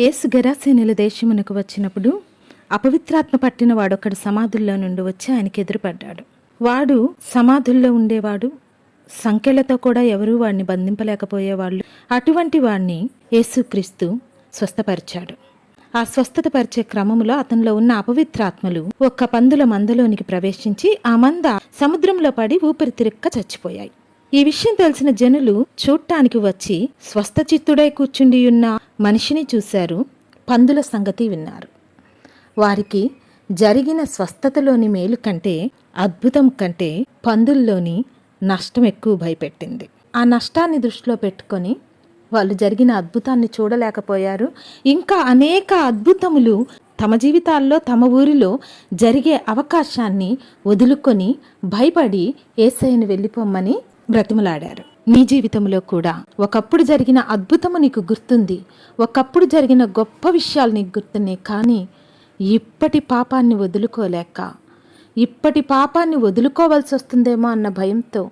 యేసు గరాసేనుల దేశమునకు వచ్చినప్పుడు అపవిత్రాత్మ పట్టిన వాడొకడు సమాధుల్లో నుండి వచ్చి ఆయనకి ఎదురుపడ్డాడు. వాడు సమాధుల్లో ఉండేవాడు. సంఖ్యలతో కూడా ఎవరూ వాడిని బంధింపలేకపోయేవాళ్ళు. అటువంటి వాణ్ణి యేసుక్రీస్తు స్వస్థపరిచాడు. ఆ స్వస్థత పరిచే క్రమంలో అతనిలో ఉన్న అపవిత్రాత్మలు ఒక్క పందుల మందలోనికి ప్రవేశించి ఆ మంద సముద్రంలో పడి ఊపిరితిరిక్క చచ్చిపోయాయి. ఈ విషయం తెలిసిన జనులు చూడటానికి వచ్చి స్వస్థచిత్తుడై కూర్చుండియున్న మనిషిని చూశారు పందుల సంగతి విన్నారు. వారికి జరిగిన స్వస్థతలోని మేలు కంటే అద్భుతం కంటే పందుల్లోని నష్టం ఎక్కువ భయపెట్టింది. ఆ నష్టాన్ని దృష్టిలో పెట్టుకొని వాళ్ళు జరిగిన అద్భుతాన్ని చూడలేకపోయారు. ఇంకా అనేక అద్భుతములు తమ జీవితాల్లో తమ ఊరిలో జరిగే అవకాశాన్ని వదులుకొని భయపడి ఏసైని వెళ్ళిపోమ్మని బ్రతిమలాడారు. నీ జీవితంలో కూడా. ఒకప్పుడు జరిగిన అద్భుతము నీకు గుర్తుంది. ఒకప్పుడు జరిగిన గొప్ప విషయాలు నీకు గుర్తున్నాయి. కానీ ఇప్పటి పాపాన్ని వదులుకోలేక ఇప్పటి పాపాన్ని వదులుకోవాల్సి వస్తుందేమో అన్న భయంతో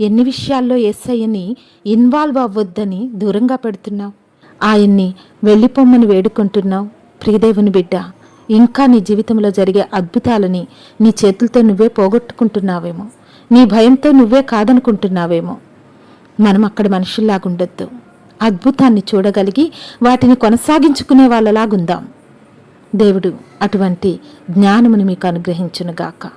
ఎన్ని విషయాల్లో ఎస్ఐని ఇన్వాల్వ్ అవ్వొద్దని దూరంగా పెడుతున్నావు. ఆయన్ని వెళ్ళిపోమ్మని వేడుకుంటున్నావు. ప్రియదేవుని బిడ్డ ఇంకా నీ జీవితంలో జరిగే అద్భుతాలని నీ చేతులతో నువ్వే పోగొట్టుకుంటున్నావేమో. నీ భయంతో నువ్వే కాదనుకుంటున్నావేమో. మనం అక్కడ మనుషుల్లాగుండొద్దు. అద్భుతాన్ని చూడగలిగి వాటిని కొనసాగించుకునే వాళ్ళలాగుందాం. దేవుడు అటువంటి జ్ఞానమును మీకు అనుగ్రహించునుగాక.